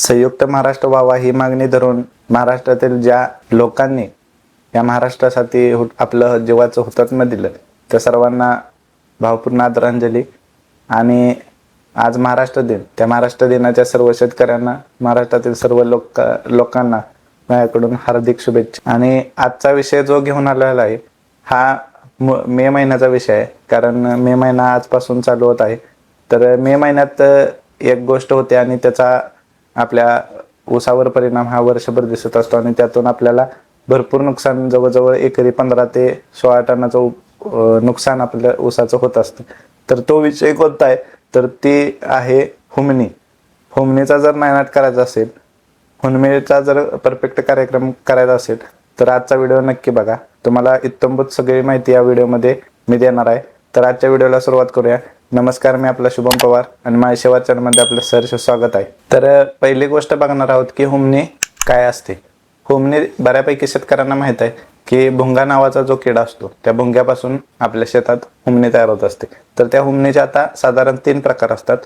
संयुक्त महाराष्ट्र व्हावा ही मागणी धरून महाराष्ट्रातील ज्या लोकांनी या महाराष्ट्रासाठी आपलं जीवाचं हुतात्मा दिलं त्या सर्वांना भावपूर्ण आदरांजली आणि आज महाराष्ट्र दिन त्या महाराष्ट्र दिनाच्या सर्व शेतकऱ्यांना महाराष्ट्रातील सर्व लोक लोकांना माझ्याकडून हार्दिक शुभेच्छा. आणि आजचा विषय जो घेऊन आलेला आहे हा म- मे महिन्याचा विषय आहे. कारण मे महिना आजपासून चालू होत आहे. तर मे महिन्यात एक गोष्ट होते आणि त्याचा आपल्या ऊसावर परिणाम हा वर्षभर दिसत असतो आणि त्यातून आपल्याला भरपूर नुकसान जवळजवळ एकरी पंधरा ते सोळा टनाचं नुकसान आपल्या ऊसाचं होत असतं. तर तो विषय कोणता आहे? तर ती आहे हुमणी. हुमणीचा जर नायनाट करायचा असेल हुनमेचा जर परफेक्ट कार्यक्रम करायचा असेल तर आजचा व्हिडिओ नक्की बघा. तुम्हाला इत्तंभूत सगळी माहिती या व्हिडिओमध्ये मी देणार आहे. तर आजच्या व्हिडिओला सुरुवात करूया. नमस्कार मी आपला शुभम पवार आणि माझ्या चॅनलमध्ये आपलं सरस स्वागत आहे. तर पहिली गोष्ट बघणार आहोत की हुमणी काय असते. हुमणी बऱ्यापैकी शेतकऱ्यांना माहीत आहे की भुंगा नावाचा जो किडा असतो त्या भुंग्यापासून आपल्या शेतात हुमणी तयार होत असते. तर त्या हुमणीचे आता साधारण तीन प्रकार असतात.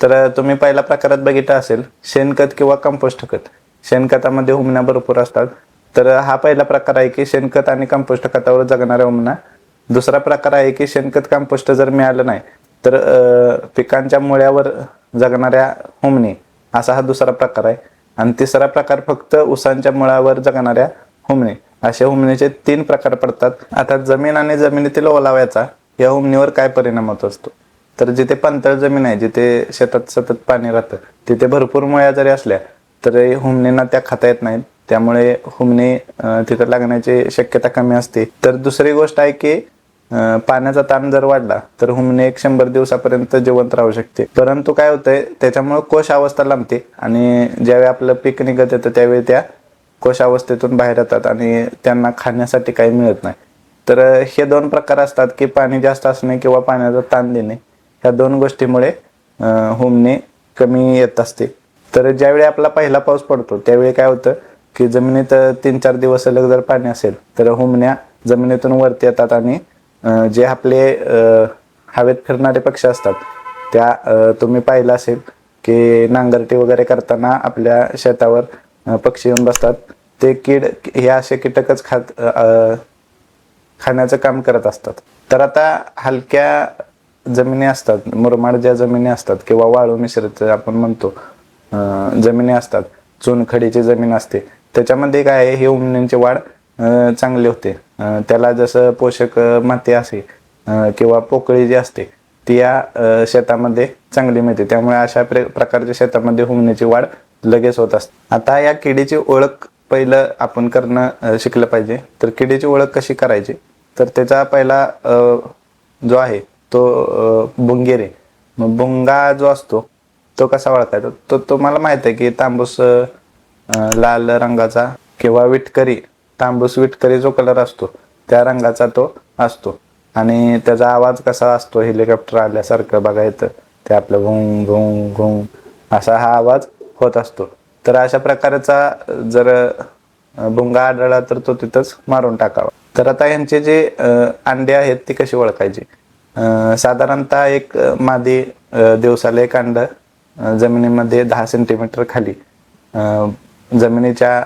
तर तुम्ही पहिल्या प्रकारात बघितलं असेल शेणखत किंवा कंपोस्ट खत. शेणखतामध्ये हुमण्या भरपूर असतात. तर हा पहिला प्रकार आहे की शेणखत आणि कंपोस्ट खतावर जगणाऱ्या हुमण्या. दुसरा प्रकार आहे की शेणखत कंपोस्ट जर मिळालं नाही तर पिकांच्या मुळ्यावर जगणाऱ्या हुमणी असा हा दुसरा प्रकार आहे. आणि तिसरा प्रकार फक्त उसांच्या मुळावर जगणाऱ्या हुमणी असे हुमणीचे तीन प्रकार पडतात. आता जमीन आणि जमिनीतील ओलाव्याचा या हुमणीवर काय परिणाम होत असतो? तर जिथे पाणथळ जमीन आहे जिथे शेतात सतत पाणी राहतं तिथे भरपूर मुळ्या जरी असल्या तरी हुमणींना त्या खाता येत नाहीत. त्यामुळे हुमणी तिथं लागण्याची शक्यता कमी असते. तर दुसरी गोष्ट आहे की पाण्याचा ताण जर वाढला तर हुमणी एक शंभर दिवसापर्यंत जिवंत राहू शकते. परंतु काय होतंय त्याच्यामुळे कोश अवस्था लांबते आणि ज्यावेळी आपलं पीक निघत येतं त्यावेळी त्या कोश अवस्थेतून बाहेर येतात आणि त्यांना खाण्यासाठी काही मिळत नाही. तर हे दोन प्रकार असतात की पाणी जास्त असणे किंवा पाण्याचा ताण देणे. ह्या दोन गोष्टीमुळे अं, कमी येत असते. तर ज्यावेळी आपला पहिला पाऊस पडतो त्यावेळी काय होतं की जमिनीत तीन चार दिवस सलग जर पाणी असेल तर हुमण्या जमिनीतून वरती येतात आणि जे आपले हवेत फिरणारे पक्षी असतात त्या तुम्ही पाहिलं असेल की नांगरटी वगैरे करताना आपल्या शेतावर पक्षी येऊन बसतात. ते कीड हे असे कीटकच खात खाण्याचं काम करत असतात. तर आता हलक्या जमिनी असतात मुरमाड ज्या जमिनी असतात किंवा वाळू मिश्रित आपण म्हणतो जमिनी असतात चुनखडीची जमीन असते त्याच्यामध्ये काय आहे? हे उमणींची वाढ चांगले होते. त्याला जसं पोषक माती असे किंवा पोकळी जी असते ती या शेतामध्ये चांगली मिळते. त्यामुळे अशा प्र- प्रकारच्या शेतामध्ये हुमण्याची वाढ लगेच होत असते. आता या किडीची ओळख पहिलं आपण करणं शिकलं पाहिजे. तर किडीची ओळख कशी करायची? तर त्याचा पहिला जो आहे तो भुंगेरे. मग भुंगा जो असतो तो कसा ओळखायचा? तो तुम्हाला माहीत आहे की तांबूस लाल रंगाचा किंवा विटकरी तांबूस विटकरी जो कलर असतो त्या रंगाचा तो असतो. आणि त्याचा आवाज कसा असतो हेलिकॉप्टर आल्यासारखं बघायचं ते आपलं घुंग घुंग घुंग असा हा आवाज होत असतो. तर अशा प्रकारचा जर भुंगा आढळला तर तो तिथंच मारून टाकावा. तर आता यांचे जे अंडे आहेत ती कशी ओळखायची? साधारणतः एक मादी दिवसाला एक अंड जमिनीमध्ये दहा सेंटीमीटर खाली जमिनीच्या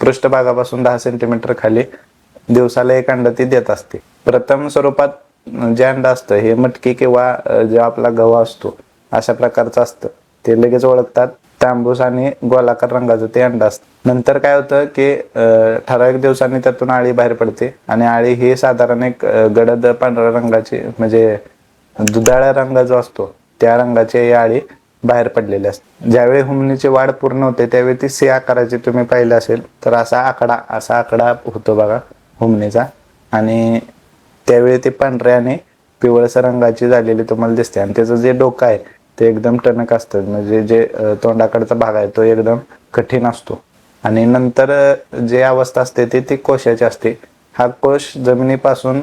पृष्ठभागापासून दहा सेंटीमीटर खाली दिवसाला एक अंड ती देत असते. प्रथम स्वरूपात जे अंड असतं हे मटकी किंवा जे जो आपला गहू असतो अशा प्रकारचं असतं. ते लगेच ओळखतात. तांबूस आणि गोलाकार रंगाचं ते अंड असतं. नंतर काय होतं की ठराविक दिवसांनी त्यातून आळी बाहेर पडते आणि आळी ही साधारण एक गडद पांढऱ्या रंगाची म्हणजे दुधाळ्या रंग जो असतो त्या रंगाची ही आळी बाहेर पडलेले असतात. ज्यावेळी हुमणीची वाढ पूर्ण होते त्यावेळी ती सी आकाराची तुम्ही पाहिलं असेल तर असा आकडा असा आकडा होतो बघा हुमणीचा आणि त्यावेळी ती पांढऱ्या आणि पिवळसर रंगाची झालेली तुम्हाला दिसते. आणि त्याचं जे डोकं आहे ते एकदम टणक असतं. म्हणजे जे तोंडाकडचा भाग आहे तो एकदम कठीण असतो. आणि नंतर जे अवस्था असते ती ती कोशाची असते. हा कोश जमिनीपासून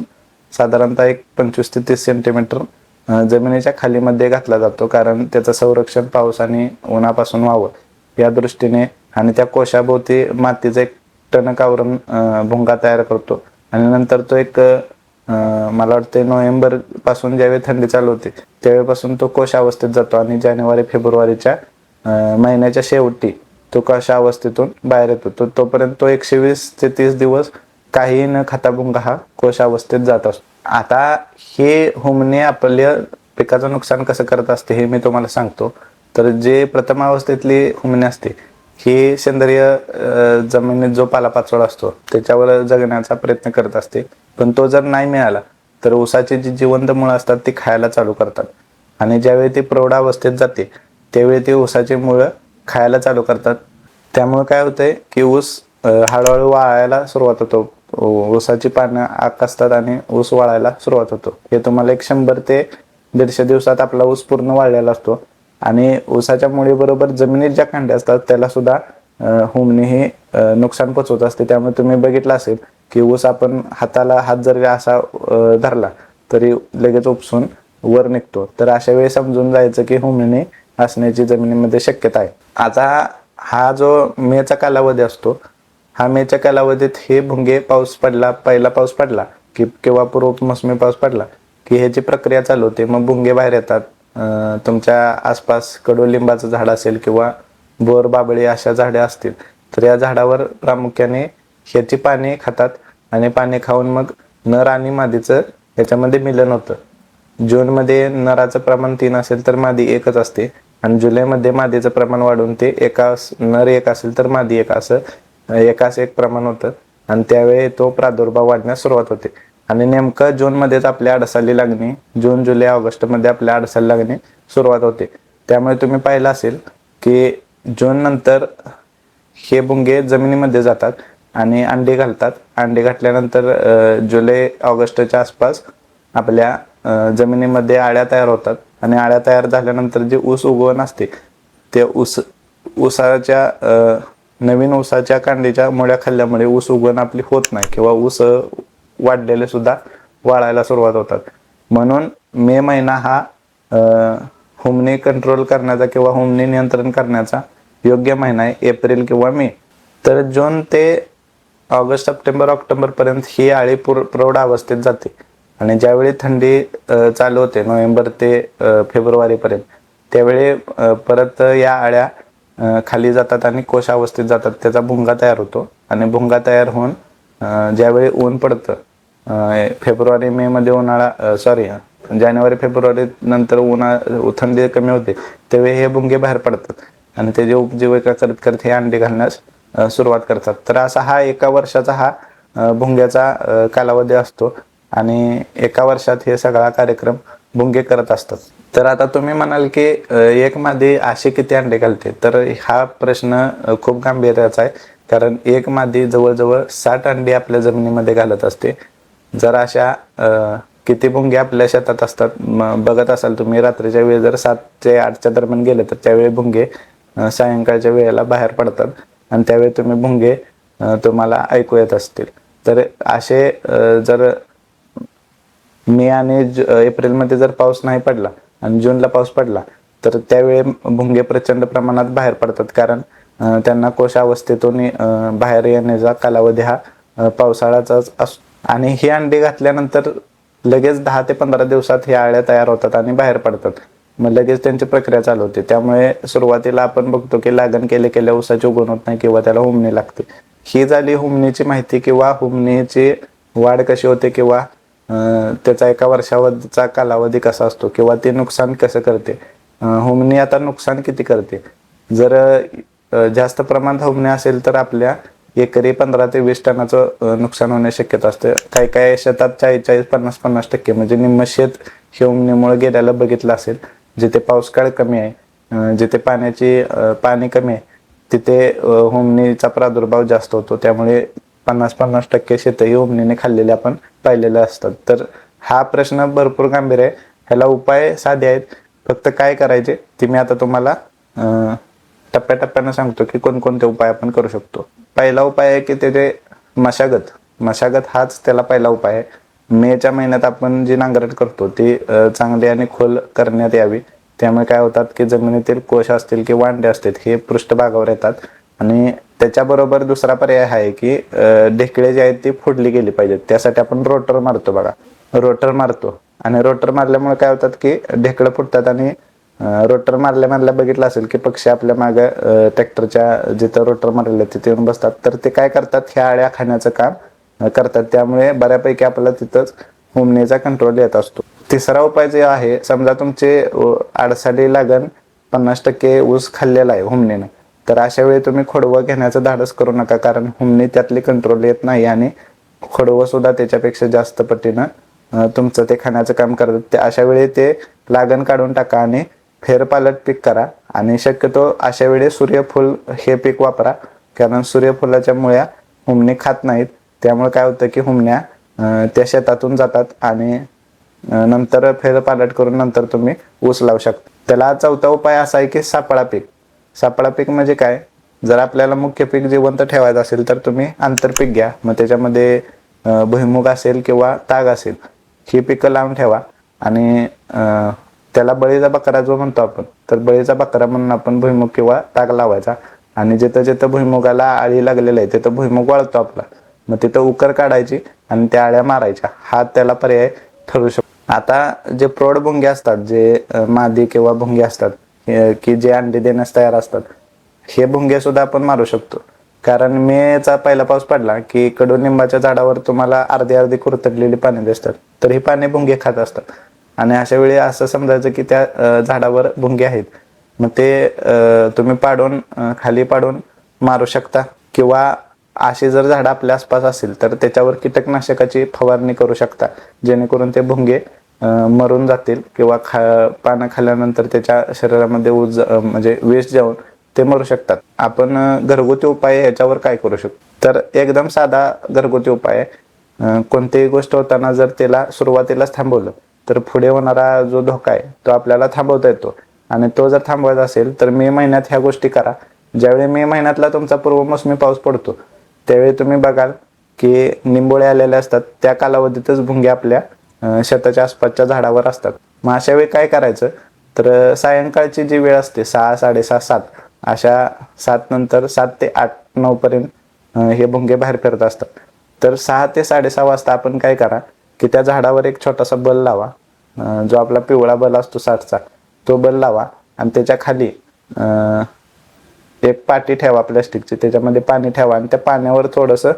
साधारणतः एक पंचवीस ते तीस सेंटीमीटर जमिनीच्या खालीमध्ये घातला जातो कारण त्याचं संरक्षण पाऊस आणि उन्हापासून व्हावं. या दृष्टीने आणि त्या कोशाभोवती मातीचं एक टणक आवरण भुंगा तयार करतो. आणि नंतर तो एक मला वाटते नोव्हेंबरपासून ज्यावेळी थंडी चालू होते त्यावेळेपासून तो कोश अवस्थेत जातो आणि जानेवारी फेब्रुवारीच्या महिन्याच्या शेवटी तो कशा अवस्थेतून बाहेर येतो. तो तोपर्यंत तो एकशे वीस ते तीस दिवस काही न खाता भुंगा हा कोश अवस्थेत जात असतो. आता हे हुमणे आपल्या पिकाचं नुकसान कसं करत असते हे मी तुम्हाला सांगतो. तर जे प्रथम अवस्थेतली असते ही सेंद्रिय जमिनीत जो पालापाचोळा असतो त्याच्यावर जगण्याचा प्रयत्न करत असते. पण तो जर नाही मिळाला तर ऊसाची जी जिवंत मुळं असतात ती खायला चालू करतात. आणि ज्यावेळी ती प्रौढावस्थेत जाते त्यावेळी ती ऊसाची मुळं खायला चालू करतात. त्यामुळे काय होतंय की ऊस हळूहळू वाळायला सुरुवात होतो. ऊसाची पानं आकासतात आणि ऊस वाळायला सुरुवात होतो. हे तुम्हाला एक शंभर ते दीडशे दिवसात आपला ऊस पूर्ण वाळलेला असतो. आणि ऊसाच्या मुळीबरोबर जमिनीत ज्या कांड्या असतात त्याला सुद्धा अं, हे नुकसान पोचवत असते. त्यामुळे तुम्ही बघितलं असेल की ऊस आपण हाताला हात जर असा धरला तरी लगेच उपसून वर निघतो. तर अशा वेळी समजून जायचं की हुमणी असण्याची जमिनीमध्ये शक्यता आहे. आता हा जो मेचा कालावधी असतो हा मेच्या कालावधीत हे भुंगे पाऊस पडला पहिला पाऊस पडला की किंवा पूर्व मोसमी पाऊस पडला की ह्याची प्रक्रिया चालू होते. मग भुंगे बाहेर येतात. तुमच्या आसपास कडुलिंबाचं झाड असेल किंवा बोर बाबळी अशा झाडे असतील तर या झाडावर प्रामुख्याने ह्याची पाने खातात आणि पाने खाऊन मग नर आणि मादीचं ह्याच्यामध्ये मिलन होतं. जूनमध्ये नराचं प्रमाण तीन असेल तर मादी एकच असते आणि जुलैमध्ये मादीचं प्रमाण वाढून ते एका नर एक असेल तर मादी एक असं एकास एकाच एक प्रमाण होतं. आणि त्यावेळी तो प्रादुर्भाव वाढण्यास सुरुवात होते. आणि नेमकं जूनमध्येच आपल्या अडसाली लागणे जून जुलै ऑगस्टमध्ये आपल्या अडसाली लागणे सुरुवात होते. त्यामुळे तुम्ही पाहिलं असेल की जून नंतर हे भुंगे जमिनीमध्ये जातात आणि अंडी घालतात. अंडी घातल्यानंतर जुलै ऑगस्टच्या आसपास आपल्या जमिनीमध्ये आळ्या तयार होतात. आणि आळ्या तयार झाल्यानंतर जे ऊस उगवण असते ते ऊस उसाच्या नवीन ऊसाच्या कांडीच्या मुळ्या खाल्ल्यामुळे ऊस उगवण आपली होत नाही किंवा ऊस वाढलेले सुद्धा वाळायला सुरुवात होतात. म्हणून मे महिना हा हुमणी कंट्रोल करण्याचा किंवा हुमणी नियंत्रण करण्याचा योग्य महिना आहे एप्रिल किंवा मे. तर जून ते ऑगस्ट सप्टेंबर ऑक्टोबर पर्यंत ही आळी पुर प्रौढ अवस्थेत जाते. आणि ज्यावेळी थंडी चालू होते नोव्हेंबर ते फेब्रुवारीपर्यंत त्यावेळी परत या आळ्या खाली जातात आणि कोश अवस्थेत जातात. त्याचा भुंगा तयार होतो. आणि भुंगा तयार होऊन ज्यावेळी ऊन पडतं फेब्रुवारी मे मध्ये उन्हाळा सॉरी जानेवारी फेब्रुवारी नंतर उन्हा थंडी कमी होते त्यावेळी हे भुंगे बाहेर पडतात. आणि त्याची उपजीविका करत करत हे अंडे घालण्यास सुरुवात करतात. तर असा हा एका वर्षाचा हा भुंग्याचा कालावधी असतो. आणि एका वर्षात हे सगळा कार्यक्रम भुंगे करत असतात. तर आता तुम्ही म्हणाल की एक मादी असे किती अंडे घालते? तर हा प्रश्न खूप गांभीर्याचा आहे. कारण एक मादी जवळजवळ साठ अंडी आपल्या जमिनीमध्ये घालत असते. जर अशा किती भुंगे आपल्या शेतात असतात बघत असाल तुम्ही रात्रीच्या वेळी जर सात ते आठच्या दरम्यान गेले तर त्यावेळी भुंगे सायंकाळच्या वेळेला बाहेर पडतात. आणि त्यावेळी तुम्ही भुंगे तुम्हाला ऐकू येत असतील. तर असे जर मे आणि एप्रिलमध्ये जर पाऊस नाही पडला आणि जूनला पाऊस पडला तर त्यावेळी भुंगे प्रचंड प्रमाणात बाहेर पडतात. कारण त्यांना कोश अवस्थेतून बाहेर येण्याचा कालावधी हा पावसाळ्याचाच असतो आणि ही अंडी घातल्यानंतर लगेच दहा ते पंधरा दिवसात ह्या आळ्या तयार होतात आणि बाहेर पडतात. मग लगेच त्यांची प्रक्रिया चालू होते. त्यामुळे सुरुवातीला आपण बघतो की लागण केले केल्या उसाची उगवण होत नाही किंवा त्याला हुमणी लागते. ही झाली हुमणीची माहिती किंवा हुमणीची वाढ कशी होते किंवा त्याचा एका वर्षावरचा कालावधी कसा असतो किंवा ते नुकसान कसं करते? अं, आता नुकसान किती करते? जर जास्त प्रमाणात हुमणी असेल तर आपल्या एकरी पंधरा ते वीस टनाचं नुकसान होण्याची शक्यता असते. काही काही शेतात चाळीस चाळीस पन्नास पन्नास टक्के म्हणजे निम्म शेत हे हुमणीमुळे गेल्याला बघितलं असेल जिथे पाऊसकाळ कमी आहे जिथे पाण्याची पाणी कमी आहे तिथे होमनीचा प्रादुर्भाव जास्त होतो. त्यामुळे पन्नास पन्नास टक्के शेतही ओमनीने खाल्लेले आपण पाहिलेले असतात तर हा प्रश्न भरपूर गंभीर आहे. ह्याला उपाय साधे आहेत. फक्त काय करायचे ते मी आता तुम्हाला टप्प्याटप्प्यानं सांगतो की कोणकोणते उपाय आपण करू शकतो. पहिला उपाय आहे की त्याचे मशागत. मशागत हाच त्याला पहिला उपाय आहे. मेच्या महिन्यात आपण जी नांगरट करतो ती चांगली आणि खोल करण्यात यावी. त्यामुळे काय होतात की जमिनीतील कोश असतील की वांडे असतील हे पृष्ठभागावर येतात. आणि त्याच्याबरोबर दुसरा पर्याय आहे की ढेकळे जे आहेत ती फोडली गेली पाहिजेत. त्यासाठी आपण रोटर मारतो बघा. रोटर मारतो. आणि रोटर मारल्यामुळे काय होतात की ढेकळं फुटतात आणि रोटर मारल्या मारल्या बघितलं असेल की पक्षी आपल्या मागे ट्रॅक्टरच्या जिथं रोटर मारलेलं तिथे येऊन बसतात. तर ते काय करतात? ह्या आळ्या खाण्याचं काम करतात. त्यामुळे बऱ्यापैकी आपल्याला तिथंच होमनेचा कंट्रोल येत असतो. तिसरा उपाय जे आहे समजा तुमचे आडसाडी लागण पन्नास टक्के ऊस खाल्लेला आहे हुमनेनं तर अशा वेळी तुम्ही खोडवं घेण्याचं धाडस करू नका कारण हुमणी त्यातली कंट्रोल येत नाही आणि खोडवं सुद्धा त्याच्यापेक्षा जास्त पटीनं तुमचं ते खाण्याचं काम करतात. ते अशा वेळी ते लागण काढून टाका आणि फेरपालट पीक करा. आणि शक्यतो अशा वेळी सूर्यफूल हे पीक वापरा कारण सूर्यफुलाच्या मुळ्या हुमणी खात नाहीत. त्यामुळे काय होतं की हुमण्या त्या शेतातून जातात आणि नंतर फेरपालट करून नंतर तुम्ही ऊस लावू शकता. त्याला चौथा उपाय असा आहे की सापळा पीक. सापळा पीक म्हणजे काय? जर आपल्याला मुख्य पीक जिवंत ठेवायचं असेल तर तुम्ही आंतरपीक घ्या. मग त्याच्यामध्ये भुईमुग असेल किंवा ताग असेल ही पिकं लावून ठेवा. आणि त्याला बळीचा बकरा जो म्हणतो आपण तर बळीचा बकरा म्हणून आपण भुईमुग किंवा ताग लावायचा. आणि जिथं जिथं भुईमुगाला आळी लागलेलं आहे तिथं भुईमुग वाळतो आपला. मग तिथं उकर काढायची आणि त्या आळ्या मारायच्या. हा त्याला पर्याय ठरू शकतो आता जे प्रौढ भुंगे असतात जे मादी किंवा भुंगे असतात की जे अंडी देण्यास तयार असतात हे भुंगे सुद्धा आपण मारू शकतो. कारण मेचा पहिला पाऊस पडला की कडुनिंबाच्या झाडावर तुम्हाला अर्धी अर्धी कुरतडलेली पाने दिसतात. तर ही पाने भुंगे खात असतात. आणि अशा वेळी असं समजायचं की त्या झाडावर भुंगे आहेत. मग ते अं, तुम्ही पाडून खाली पाडून मारू शकता. किंवा अशी जर झाडं आपल्या आसपास असेल तर त्याच्यावर कीटकनाशकाची फवारणी करू शकता. जेणेकरून ते भुंगे मरून जातील किंवा खा पानं खाल्ल्यानंतर त्याच्या शरीरामध्ये उज म्हणजे वेस्ट जाऊन ते मरू शकतात. आपण घरगुती उपाय याच्यावर काय करू शकतो? तर एकदम साधा घरगुती उपाय आहे कोणतीही गोष्ट होताना जर त्याला सुरुवातीलाच थांबवलं तर पुढे होणारा जो धोका आहे तो आपल्याला थांबवता येतो. आणि तो जर थांबवायचा असेल तर मे महिन्यात ह्या गोष्टी करा. ज्यावेळी मे महिन्यातला तुमचा पूर्वमोसमी पाऊस पडतो त्यावेळी तुम्ही बघाल की निंबोळे आलेले असतात. त्या कालावधीतच भुंग्या आपल्या शेताच्या आसपासच्या झाडावर असतात. मग अशा वेळी काय करायचं? तर सायंकाळची जी वेळ असते सहा साडेसहा सात अशा सात नंतर सात ते आठ नऊ पर्यंत हे भुंगे बाहेर फिरत असतात. तर सहा ते साडेसहा वाजता आपण काय करा की त्या झाडावर एक छोटासा बल लावा. जो आपला पिवळा बल असतो साठचा तो बल लावा आणि त्याच्याखाली एक पाटी ठेवा प्लॅस्टिकची. त्याच्यामध्ये पाणी ठेवा आणि त्या पाण्यावर थोडंसं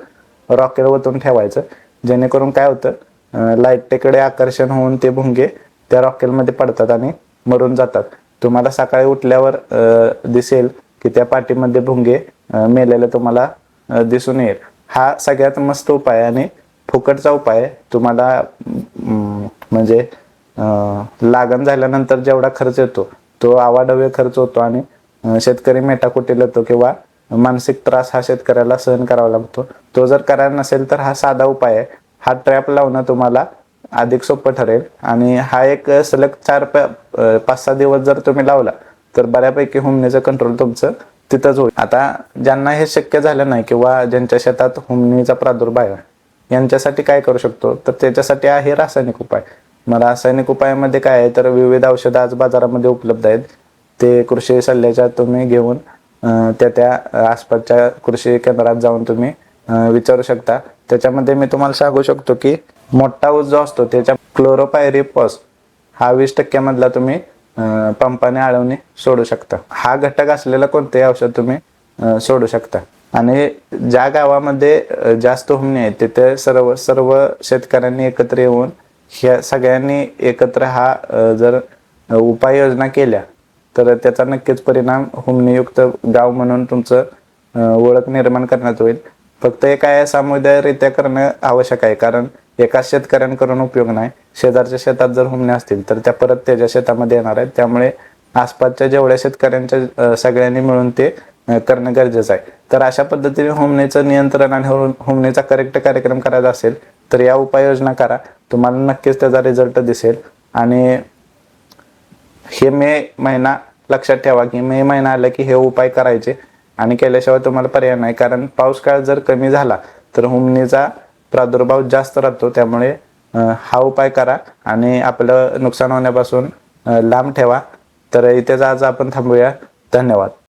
रॉकेल ओतून ठेवायचं. जेणेकरून काय होतं? लाईटेकडे आकर्षण होऊन ते भुंगे त्या रॉकेलमध्ये पडतात आणि मरून जातात. तुम्हाला सकाळी उठल्यावर दिसेल की त्या पाठीमध्ये भुंगे मेलेले तुम्हाला दिसून येईल. हा सगळ्यात मस्त उपाय आणि फुकटचा उपाय आहे. तुम्हाला म्हणजे लागण झाल्यानंतर जेवढा खर्च येतो तो आवाढव्य खर्च होतो आणि शेतकरी मेटाकुटील येतो किंवा मानसिक त्रास हा शेतकऱ्याला सहन करावा लागतो. तो जर करायला नसेल तर हा साधा उपाय आहे. हा ट्रॅप लावणं तुम्हाला अधिक सोपं ठरेल. आणि हा एक सलग चार प- पाच सहा दिवस जर तुम्ही लावला तर बऱ्यापैकी हुमणीचं कंट्रोल तुमचं तिथंच होईल. आता ज्यांना हे शक्य झालं नाही किंवा ज्यांच्या शेतात हुमणीचा प्रादुर्भाव आहे यांच्यासाठी काय करू शकतो? तर त्याच्यासाठी आहे रासायनिक उपाय. मग रासायनिक उपायामध्ये काय आहे? तर विविध औषधं आज बाजारामध्ये उपलब्ध आहेत. ते कृषी सल्ल्याच्या तुम्ही घेऊन त्या त्या आसपासच्या कृषी केंद्रात जाऊन तुम्ही विचारू शकता. त्याच्यामध्ये मी तुम्हाला सांगू शकतो की मोठा ऊस जो असतो त्याच्या क्लोरोपायरिपॉस हा वीस टक्क्यामधला तुम्ही पंपाने आळवणे सोडू शकता. हा घटक असलेला कोणतेही औषध तुम्ही सोडू शकता. आणि ज्या गावामध्ये जास्त हुमणी आहेत तिथे सर्व सर्व शेतकऱ्यांनी एकत्र येऊन ह्या सगळ्यांनी एकत्र हा जर उपाययोजना केल्या तर त्याचा नक्कीच परिणाम हुमणीयुक्त गाव म्हणून तुमचं ओळख निर्माण करण्यात होईल. फक्त हे काय आहे, करणं आवश्यक आहे. कारण एकाच शेतकऱ्यांकडून उपयोग नाही. शेजारच्या शेतात जर हुमणे असतील तर त्या परत त्याच्या शेतामध्ये येणार आहेत. त्यामुळे आसपासच्या जेवढ्या शेतकऱ्यांच्या सगळ्यांनी मिळून ते करणं गरजेचं आहे. तर अशा पद्धतीने हुमणीचं नियंत्रण आणि हुम- हुमणीचा करेक्ट कार्यक्रम करायचा असेल तर या उपाययोजना करा. तुम्हाला नक्कीच त्याचा रिझल्ट दिसेल. आणि हे मे महिना लक्षात ठेवा की मे महिना आला की हे उपाय करायचे. आणि केल्याशिवाय तुम्हाला पर्याय नाही. कारण पाऊस काळ जर कमी झाला तर हुमणीचा प्रादुर्भाव जास्त राहतो. त्यामुळे हा उपाय करा आणि आपलं नुकसान होण्यापासून लांब ठेवा. तर इथेच आज आपण थांबूया. धन्यवाद.